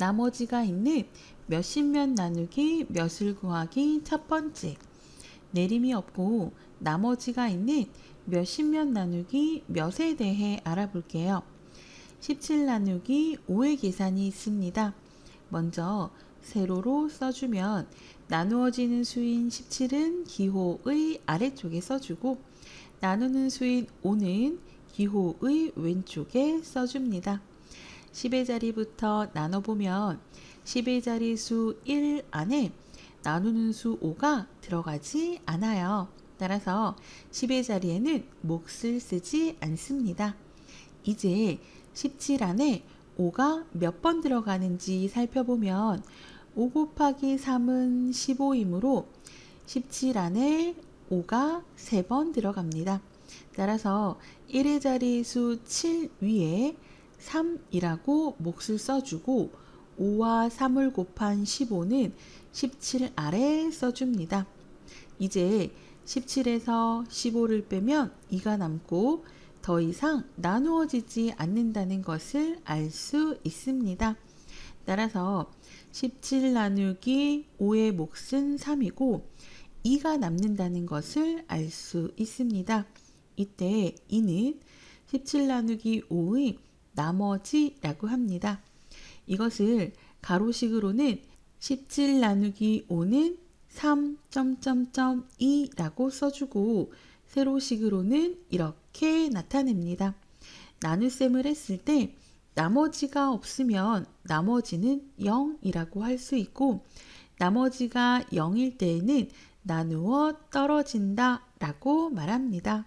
나머지가 있는 몇십몇 나누기 몇을 구하기 첫 번째. 내림이 없고 나머지가 있는 몇십몇 나누기 몇에 대해 알아볼게요. 17 나누기 5의 계산이 있습니다. 먼저 세로로 써주면 나누어지는 수인 17은 기호의 아래쪽에 써주고 나누는 수인 5는 기호의 왼쪽에 써줍니다. 10의 자리부터 나눠보면 10의 자리 수 1 안에 나누는 수 5가 들어가지 않아요. 따라서 10의 자리에는 몫을 쓰지 않습니다. 이제 17 안에 5가 몇 번 들어가는지 살펴보면 5 곱하기 3은 15이므로 17 안에 5가 3번 들어갑니다. 따라서 1의 자리 수 7 위에 3이라고 몫을 써주고 5와 3을 곱한 15는 17 아래 써줍니다. 이제 17에서 15를 빼면 2가 남고 더 이상 나누어지지 않는다는 것을 알 수 있습니다. 따라서 17 나누기 5의 몫은 3이고 2가 남는다는 것을 알 수 있습니다. 이때 2는 17 나누기 5의 나머지라고 합니다. 이것을 가로식으로는 17 나누기 5는 3.2라고 써주고 세로식으로는 이렇게 나타냅니다. 나눗셈을 했을 때 나머지가 없으면 나머지는 0이라고 할 수 있고 나머지가 0일 때에는 나누어 떨어진다 라고 말합니다.